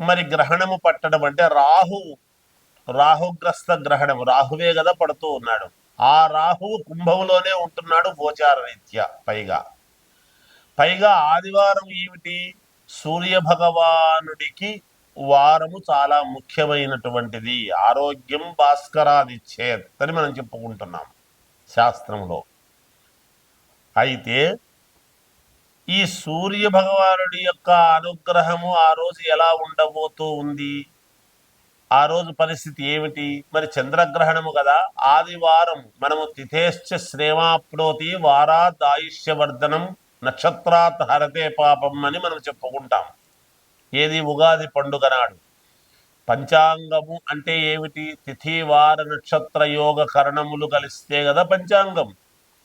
మరి గ్రహణము పట్టడం అంటే రాహు రాహుగ్రస్త గ్రహణము. రాహువే కదా పడుతూ ఉన్నాడు. ఆ రాహువు కుంభంలోనే ఉంటున్నాడు గోచార రీత్యా పైగా. పైగా ఆదివారం ఏమిటి? సూర్య భగవానుడికి వారము చాలా ముఖ్యమైనటువంటిది. ఆరోగ్యం భాస్కరాదిచ్చేద్ అని మనం చెప్పుకుంటున్నాం శాస్త్రంలో. అయితే ఈ సూర్య భగవానుడి యొక్క అనుగ్రహము ఆ రోజు ఎలా ఉండబోతూ ఉంది? ఆ రోజు పరిస్థితి ఏమిటి? మరి చంద్రగ్రహణము కదా. ఆదివారం మనము తిథేశ్చ శ్రేమాప్నోతి వారాత్ ఆయుష్యవర్ధనం నక్షత్రాత్ హరతే పాపం అని మనం చెప్పుకుంటాం. ఏది ఉగాది పండుగ నాడు. పంచాంగము అంటే ఏమిటి? తిథి వార నక్షత్ర యోగ కరణములు కలిస్తే కదా పంచాంగం.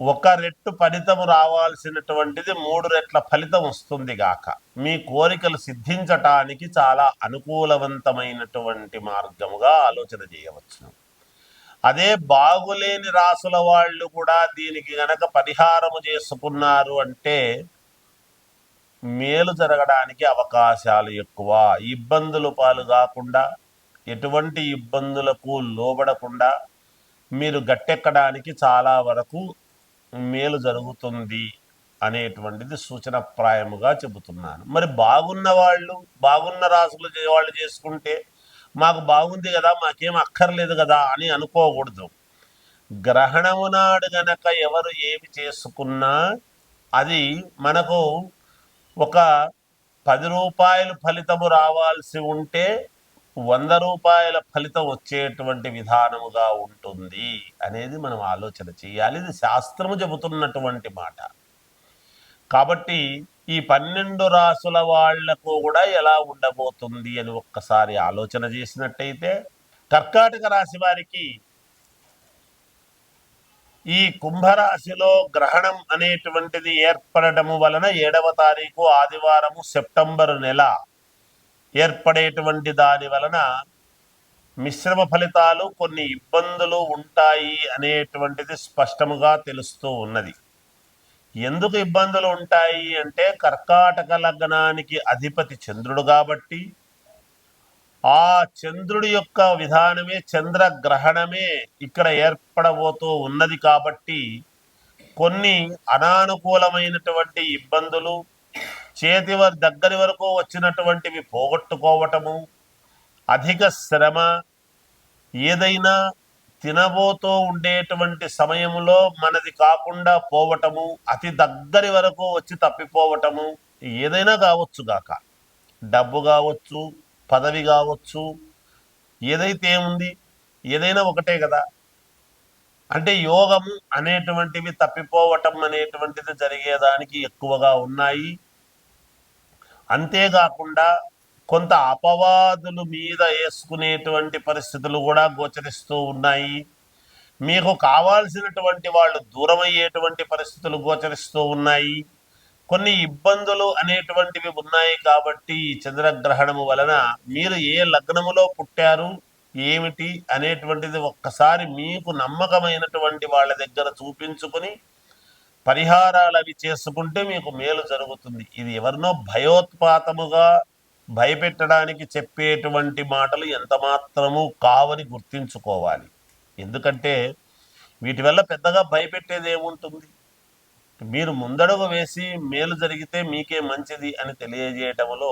ఒక రెట్టు ఫలితం రావాల్సినటువంటిది మూడు రెట్ల ఫలితం వస్తుంది గాక. మీ కోరికలు సిద్ధించటానికి చాలా అనుకూలవంతమైనటువంటి మార్గముగా ఆలోచన చేయవచ్చును. అదే బాగులేని రాసుల వాళ్ళు కూడా దీనికి గనక పరిహారము చేసుకున్నారు అంటే మేలు జరగడానికి అవకాశాలు ఎక్కువ. ఇబ్బందులు పాలు కాకుండా ఎటువంటి ఇబ్బందులకు లోబడకుండా మీరు గట్టెక్కడానికి చాలా వరకు మేలు జరుగుతుంది అనేటువంటిది సూచనప్రాయముగా చెబుతున్నాను. మరి బాగున్న వాళ్ళు బాగున్న రాసులు వాళ్ళు చేసుకుంటే మాకు బాగుంది కదా మాకేం అక్కర్లేదు కదా అని అనుకోకూడదు. గ్రహణము నాడు గనక ఎవరు ఏమి చేసుకున్నా అది మనకు ఒక పది రూపాయలు ఫలితము రావాల్సి ఉంటే వంద రూపాయల ఫలితం వచ్చేటువంటి విధానముగా ఉంటుంది అనేది మనం ఆలోచన చేయాలి. ఇది శాస్త్రము చెబుతున్నటువంటి మాట. కాబట్టి ఈ పన్నెండు రాసుల వాళ్ళకు కూడా ఎలా ఉండబోతుంది అని ఒక్కసారి ఆలోచన చేసినట్టయితే కర్కాటక రాశి వారికి ఈ కుంభరాశిలో గ్రహణం అనేటువంటిది ఏర్పడటము వలన ఏడవ తారీఖు ఆదివారము సెప్టెంబర్ నెల ఏర్పడేటువంటి దాని వలన మిశ్రమ ఫలితాలు కొన్ని ఇబ్బందులు ఉంటాయి అనేటువంటిది స్పష్టముగా తెలుస్తూ ఉన్నది. ఎందుకు ఇబ్బందులు ఉంటాయి అంటే కర్కాటక లగ్నానికి అధిపతి చంద్రుడు కాబట్టి ఆ చంద్రుడి యొక్క విధానమే చంద్రగ్రహణమే ఇక్కడ ఏర్పడబోతూ ఉన్నది కాబట్టి కొన్ని అనానుకూలమైనటువంటి ఇబ్బందులు చేతి వారి దగ్గరి వరకు వచ్చినటువంటివి పోగొట్టుకోవటము అధిక శ్రమ ఏదైనా తినబోతూ ఉండేటువంటి సమయంలో మనది కాకుండా పోవటము అతి దగ్గరి వరకు వచ్చి తప్పిపోవటము ఏదైనా కావచ్చు గాక. డబ్బు కావచ్చు పదవి కావచ్చు ఏదైతే ఉంది ఏదైనా ఒకటే కదా. అంటే యోగము అనేటువంటివి తప్పిపోవటం అనేటువంటిది జరిగేదానికి ఎక్కువగా ఉన్నాయి. అంతేకాకుండా కొంత అపవాదులు మీద వేసుకునేటువంటి పరిస్థితులు కూడా గోచరిస్తూ ఉన్నాయి. మీకు కావాల్సినటువంటి వాళ్ళు దూరం అయ్యేటువంటి పరిస్థితులు గోచరిస్తూ ఉన్నాయి. కొన్ని ఇబ్బందులు అనేటువంటివి ఉన్నాయి కాబట్టి చంద్రగ్రహణము వలన మీరు ఏ లగ్నములో పుట్టారు ఏమిటి అనేటువంటిది ఒక్కసారి మీకు నమ్మకమైనటువంటి వాళ్ళ దగ్గర చూపించుకొని పరిహారాలు అవి చేసుకుంటే మీకు మేలు జరుగుతుంది. ఇది ఎవరినో భయోత్పాతముగా భయపెట్టడానికి చెప్పేటువంటి మాటలు ఎంత మాత్రము కావని గుర్తించుకోవాలి. ఎందుకంటే వీటి వల్ల పెద్దగా భయపెట్టేది ఏముంటుంది? మీరు ముందడుగు వేసి మేలు జరిగితే మీకే మంచిది అని తెలియజేయటంలో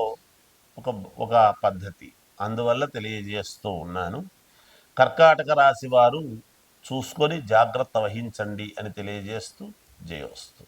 ఒక ఒక పద్ధతి. అందువల్ల తెలియజేస్తూ ఉన్నాను. కర్కాటక రాశి వారు చూసుకొని జాగ్రత్త వహించండి అని తెలియజేస్తూ జయోస్తు